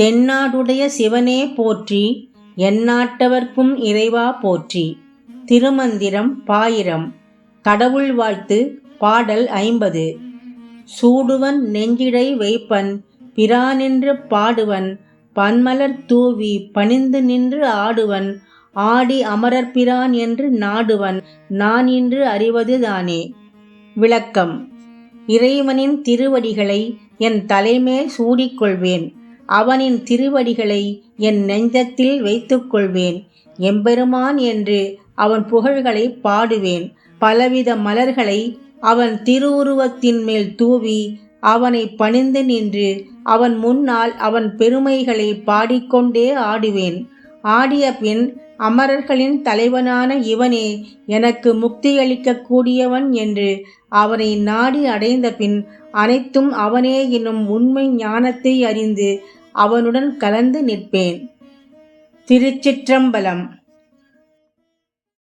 தென்னாடுடைய சிவனே போற்றி எந்நாட்டவர்க்கும் இறைவா போற்றி. திருமந்திரம் பாயிரம். கடவுள் வாழ்த்து பாடல் ஐம்பது. சூடுவன் நெஞ்சிடை வைப்பன் பிரானின்று பாடுவன். பன்மலர் தூவி பணிந்து நின்று ஆடுவன். ஆடி அமரர் பிரான் என்று நாடுவன். நான் இன்று அறிவதுதானே விளக்கம். இறைவனின் திருவடிகளை என் தலைமேல் சூடிக்கொள்வேன். அவனின் திருவடிகளை என் நெஞ்சத்தில் வைத்துக்கொள்வேன். எம்பெருமான் என்று அவன் புகழ்களை பாடுவேன். பலவித மலர்களை அவன் திருவுருவத்தின் மேல் தூவி அவனை பணிந்து நின்று அவன் முன்னால் அவன் பெருமைகளை பாடிக்கொண்டே ஆடுவேன். ஆடிய பின் அமரர்களின் தலைவனான இவனே எனக்கு முக்தியளிக்கக்கூடியவன் என்று அவனை நாடி அடைந்த பின் அனைத்தும் அவனே என்னும் உண்மை ஞானத்தை அறிந்து அவனுடன் கலந்து நிற்பேன். திருச்சிற்றம்பலம்